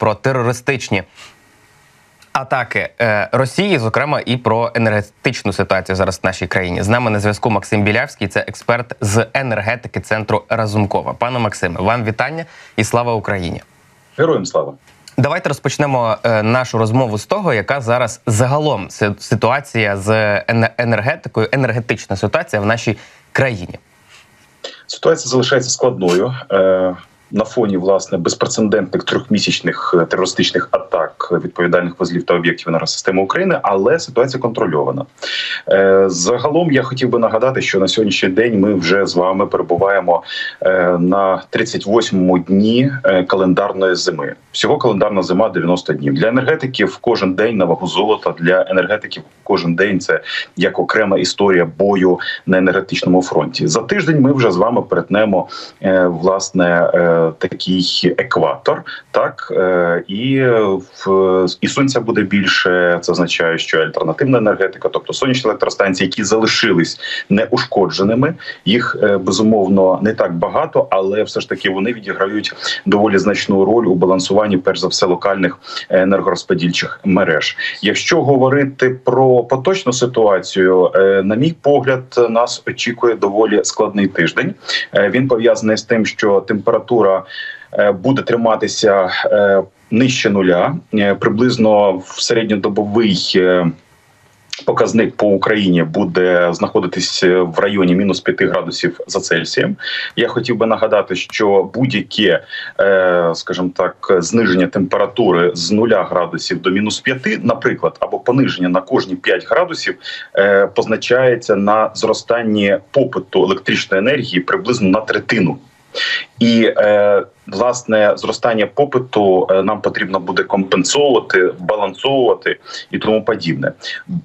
про терористичні атаки е, Росії, зокрема і про енергетичну ситуацію зараз в нашій країні. З нами на зв'язку Максим Білявський, це експерт з енергетики центру Разумкова. Пане Максиме, вам вітання і слава Україні. Героям слава. Давайте розпочнемо е, нашу розмову з того, яка зараз загалом ситуація з енергетикою, енергетична ситуація в нашій країні. Ситуація залишається складною. Е, на фоні власне безпрецедентних трьохмісячних е, терористичних атак відповідальних вузлів та об'єктів енергосистеми України, але ситуація контрольована. Е, Загалом я хотів би нагадати, що на сьогоднішній день ми вже з вами перебуваємо е, на 38-му дні е, календарної зими. Всього календарна зима 90 днів. Для енергетиків кожен день на вагу золота. Для енергетиків кожен день це як окрема історія бою на енергетичному фронті. За тиждень ми вже з вами перетнемо е, власне е, такий екватор, так е, і в і сонця буде більше. Це означає, що альтернативна енергетика, тобто сонячні електростанції, які залишились неушкодженими, їх е, безумовно не так багато, але все ж таки вони відіграють доволі значну роль у балансуванні, перш за все, локальних енергорозподільчих мереж. Якщо говорити про поточну ситуацію, е, на мій погляд, нас очікує доволі складний тиждень. Він пов'язаний з тим, що температура е, буде триматися е, нижче нуля, Е, приблизно в середньодобовий. Показник по Україні буде знаходитись в районі мінус 5 градусів за Цельсієм. Я хотів би нагадати, що будь-яке, скажімо так, зниження температури з 0 градусів до мінус 5, наприклад, або пониження на кожні 5 градусів, позначається на зростанні попиту електричної енергії приблизно на третину. І е, власне зростання попиту е, нам потрібно буде компенсовувати, балансовувати і тому подібне.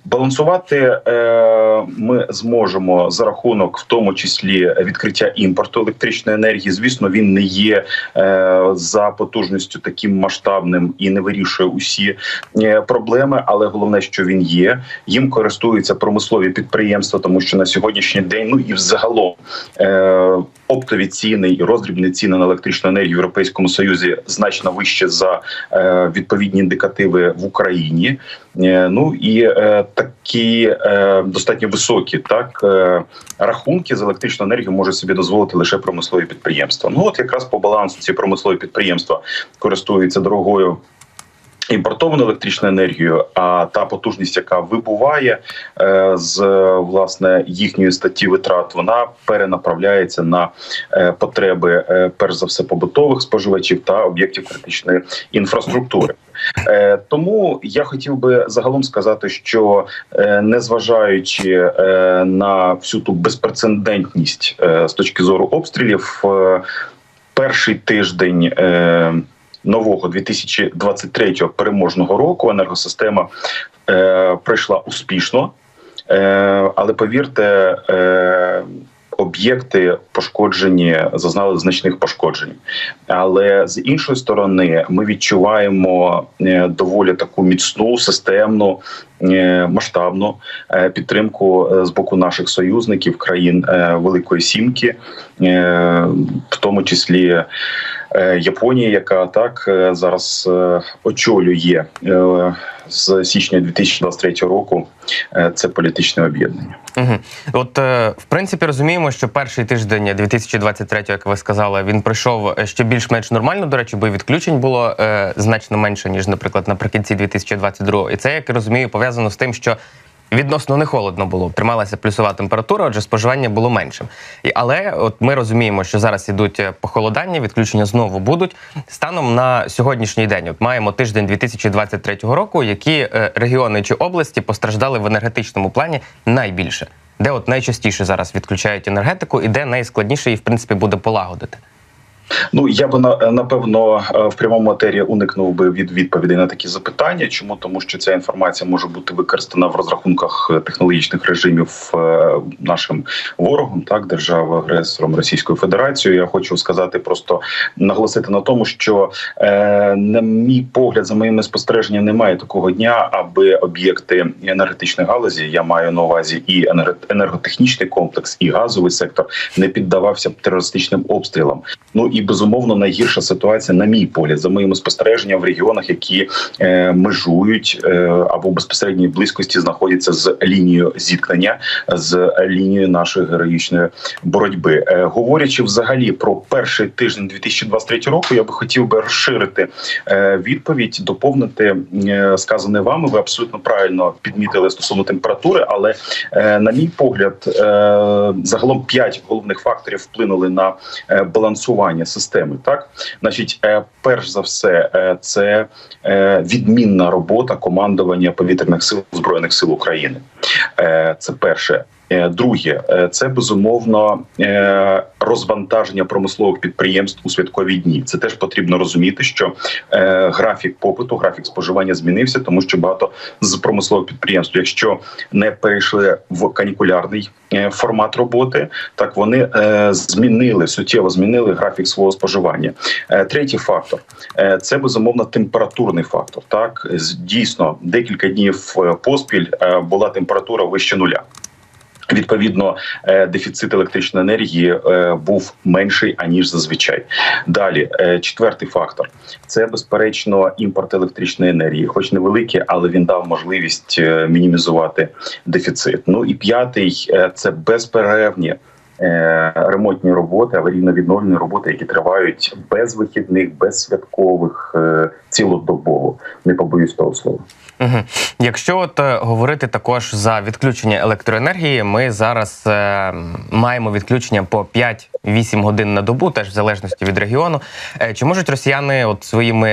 Балансувати е, ми зможемо за рахунок, в тому числі відкриття імпорту електричної енергії. Звісно, він не є за потужністю таким масштабним і не вирішує усі проблеми, але головне, що він є. Їм користуються промислові підприємства, тому що на сьогоднішній день, ну і взагалом оптові ціни і роздрібні ціни на електричну енергію в Європейському Союзі значно вище за е, відповідні індикативи в Україні. Е, ну і е, такі достатньо високі так рахунки з електричну енергію можуть собі дозволити лише промислові підприємства. Ну от якраз по балансу ці промислові підприємства користуються дорогою. Імпортовану електричну енергію, а та потужність, яка вибуває е, з власне їхньої статті витрат, вона перенаправляється на е, потреби, е, перш за все, побутових споживачів та об'єктів критичної інфраструктури. Тому я хотів би загалом сказати, що незважаючи на всю ту безпрецедентність з точки зору обстрілів, перший тиждень. Нового 2023 переможного року енергосистема е, пройшла успішно, е, але повірте, е, об'єкти пошкоджені зазнали значних пошкоджень. Але з іншої сторони, ми відчуваємо е, доволі таку міцну, системну, е, масштабну е, підтримку з боку наших союзників країн Великої Сімки, в тому числі. Е, Японія, яка так е, зараз е, очолює з січня 2023 року це політичне об'єднання. Угу. От, в принципі, розуміємо, що перший тиждень 2023, як ви сказали, він пройшов ще більш-менш нормально. До речі, бо відключень було значно менше, ніж, наприклад, наприкінці 2022. І це, як я розумію, пов'язано з тим, що відносно не холодно було. Трималася плюсова температура, отже, споживання було меншим. Але от ми розуміємо, що зараз ідуть е, похолодання, відключення знову будуть. Станом на сьогоднішній день, от маємо тиждень 2023 року, які е, регіони чи області постраждали в енергетичному плані найбільше. Де от найчастіше зараз відключають енергетику, і де найскладніше її в принципі буде полагодити. Ну я би на- напевно е, в прямому етері уникнув би від відповідей на такі запитання. Чому тому, що ця інформація може бути використана в розрахунках е, технологічних режимів е, нашим ворогом, так державою агресором Російською Федерацією. Я хочу сказати, просто наголосити на тому, що е, на мій погляд, за моїми спостереженнями, немає такого дня, аби об'єкти енергетичної галузі, я маю на увазі і енерготехнічний комплекс, і газовий сектор не піддавався б терористичним обстрілам. Ну і безумовно найгірша ситуація, на мій погляд, за моїми спостереженнями в регіонах, які е, межують е, або в безпосередній близькості знаходяться з лінією зіткнення з лінією нашої героїчної боротьби. Е, говорячи взагалі про перший тиждень 2023 року, я би хотів би розширити е, відповідь, доповнити е, сказане вами. Ви абсолютно правильно підмітили стосовно температури, але е, на мій погляд, е, загалом п'ять головних факторів вплинули на е, балансування системи. Так, значить, е, перш за все, е, це е, відмінна робота командування повітряних сил збройних сил України. Е, Це перше. Е, Друге, е, це безумовно розвантаження промислових підприємств у святкові дні. Це теж потрібно розуміти, що графік попиту, графік споживання змінився, тому що багато з промислових підприємств, якщо не перейшли в канікулярний формат роботи, так вони змінили суттєво змінили графік свого споживання. Третій фактор це безумовно температурний фактор. Так дійсно декілька днів поспіль була температура вище нуля. Відповідно, е, дефіцит електричної енергії е, був менший аніж зазвичай. Далі, е, четвертий фактор це безперечно імпорт електричної енергії, хоч невеликий, але він дав можливість мінімізувати дефіцит. Ну і п'ятий це безперервні. Ремонтні роботи, аварійно-відновлені роботи, які тривають без вихідних, без святкових, цілодобово. Не побоюсь того слова. Угу. Якщо от е, говорити також за відключення електроенергії, ми зараз е, маємо відключення по 5-8 годин на добу, теж в залежності від регіону. Е, чи можуть росіяни от своїми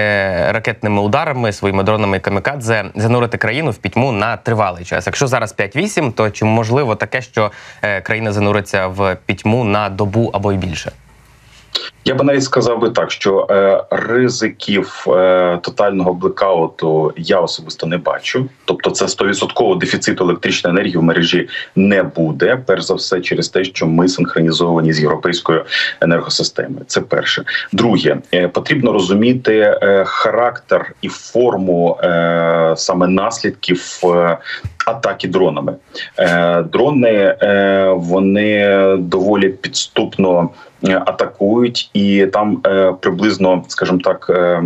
ракетними ударами, своїми дронами камікадзе занурити країну в пітьму на тривалий час? Якщо зараз 5-8, то чи можливо таке, що е, країна зануриться в пітьму на добу або й більше? Я би навіть сказав би так, що е, ризиків е, тотального блекауту я особисто не бачу. Тобто, це 100% дефіциту електричної енергії в мережі не буде. Перш за все, через те, що ми синхронізовані з європейською енергосистемою. Це перше. Друге, е, потрібно розуміти е, характер і форму е, саме наслідків. Атаки дронами дрони вони доволі підступно атакують, і там е, приблизно, скажімо так, е,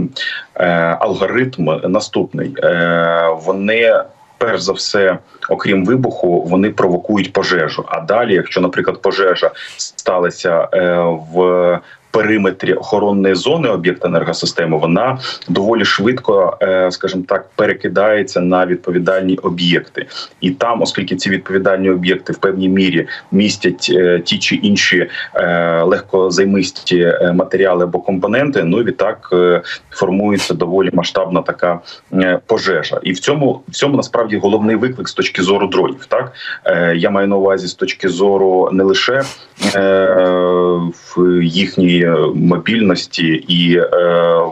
е, алгоритм наступний. Е, вони перш за все, окрім вибуху, вони провокують пожежу. А далі, якщо, наприклад, пожежа сталася е, в периметрі охоронної зони об'єкта енергосистеми, вона доволі швидко, е, скажімо так, перекидається на відповідальні об'єкти, і там, оскільки ці відповідальні об'єкти в певній мірі містять е, ті чи інші е, легкозаймисті матеріали або компоненти, ну і відтак формується доволі масштабна така пожежа. І в цьому в цьому насправді головний виклик з точки зору дронів. Так я маю на увазі з точки зору не лише в їхньої мобільності і е,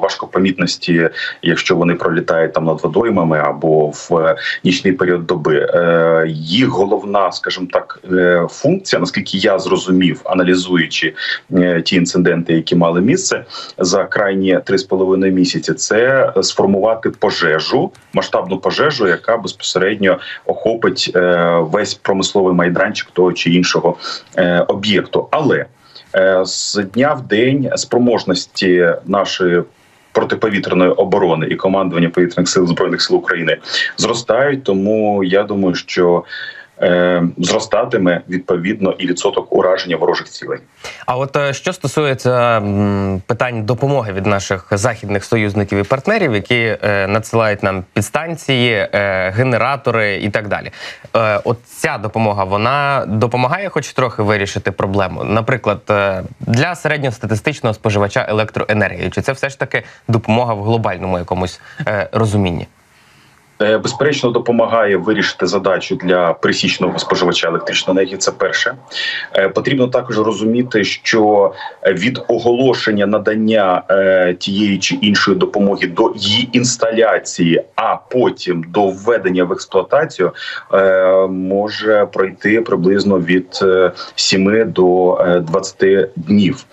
важкопомітності, якщо вони пролітають там над водоймами або в нічний період доби. Е, їх головна, скажімо так, е, функція, наскільки я зрозумів, аналізуючи е, ті інциденти, які мали місце за крайні 3,5 місяці, це сформувати пожежу, масштабну пожежу, яка безпосередньо охопить е, весь промисловий майданчик того чи іншого об'єкту. Але з дня в день спроможності нашої протиповітряної оборони і командування повітряних сил збройних сил України зростають. Тому я думаю, що е, зростатиме відповідно і відсоток ураження ворожих цілей. А от е, що стосується питань допомоги від наших західних союзників і партнерів, які е, надсилають нам підстанції, е, генератори і так далі. Е, от ця допомога вона допомагає, хоч трохи вирішити проблему. Наприклад, е, для середньостатистичного споживача електроенергії, чи це все ж таки допомога в глобальному якомусь е, розумінні? Е, Безперечно, допомагає вирішити задачу для пересічного споживача електричної енергії. Це перше. Е, Потрібно також розуміти, що від оголошення надання е, тієї чи іншої допомоги до її інсталяції, а потім до введення в експлуатацію, може пройти приблизно від е, 7 до е, 20 днів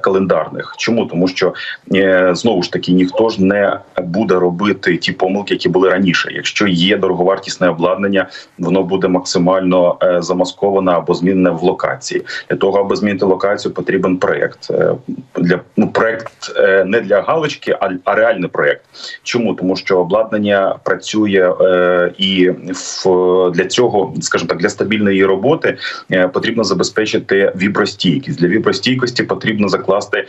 календарних. Чому тому, що знову ж таки ніхто ж не буде робити ті помилки, які були раніше. Раніше. Якщо є дороговартісне обладнання, воно буде максимально е, замасковане або змінене в локації. Для того, аби змінити локацію, потрібен проєкт. Е, Для ну проєкт е, не для галочки, а, реальний проєкт. Чому тому, що обладнання працює і в для цього, скажімо так, для стабільної роботи потрібно забезпечити вібростійкість. Для вібростійкості потрібно закласти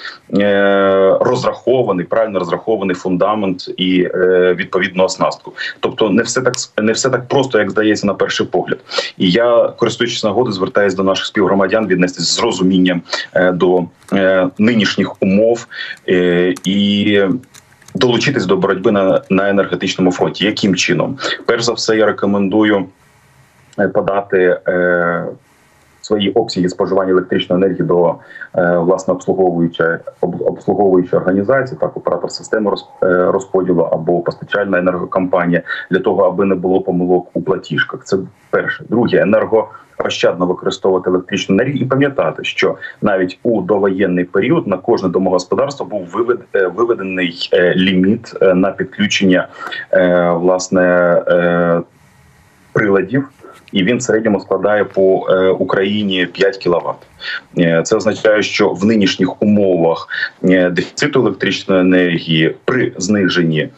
розрахований, правильно розрахований фундамент і відповідну оснастку. Тобто, не все так не все так просто, як здається на перший погляд. І я, користуючись нагодою, звертаюся до наших співгромадян віднестись з розумінням е, до е, нинішніх умов е, і. Долучитись до боротьби на, на енергетичному фронті. Яким чином? Перш за все, я рекомендую подати е, свої обсяги споживання електричної енергії до е, власне обслуговуючої об- обслуговуючої організації, так оператор системи е, розподілу або постачальна енергокомпанія, для того, аби не було помилок у платіжках. Це перше. Друге, енергоощадно використовувати електричну енергію і пам'ятати, що навіть у довоєнний період на кожне домогосподарство був вивед, е, виведений ліміт на підключення власне приладів. І він в середньому складає по е, Україні 5 кВт. Е, Це означає, що в нинішніх умовах е, дефіциту електричної енергії при зниженні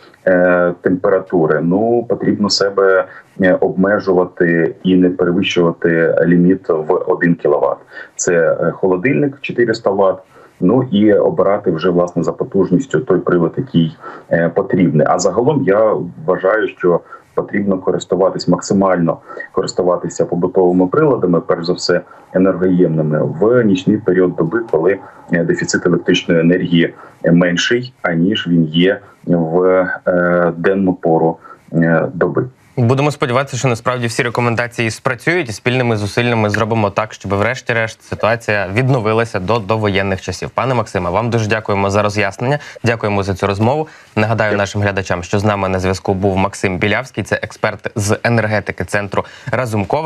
температури ну потрібно себе обмежувати і не перевищувати ліміт в 1 кВт. Це холодильник 400 Вт. Ну і обирати вже власне за потужністю той прилад, який е, потрібний. А загалом я вважаю, що потрібно користуватись максимально користуватися побутовими приладами, перш за все енергоємними в нічний період доби, коли е, дефіцит електричної енергії менший аніж він є в е, денну пору е, доби. Будемо сподіватися, що насправді всі рекомендації спрацюють і спільними зусиллями зробимо так, щоб врешті-решт ситуація відновилася до довоєнних часів. Пане Максиме, вам дуже дякуємо за роз'яснення. Дякуємо за цю розмову. Нагадаю нашим глядачам, що з нами на зв'язку був Максим Білявський, це експерт з енергетики центру Разумкова.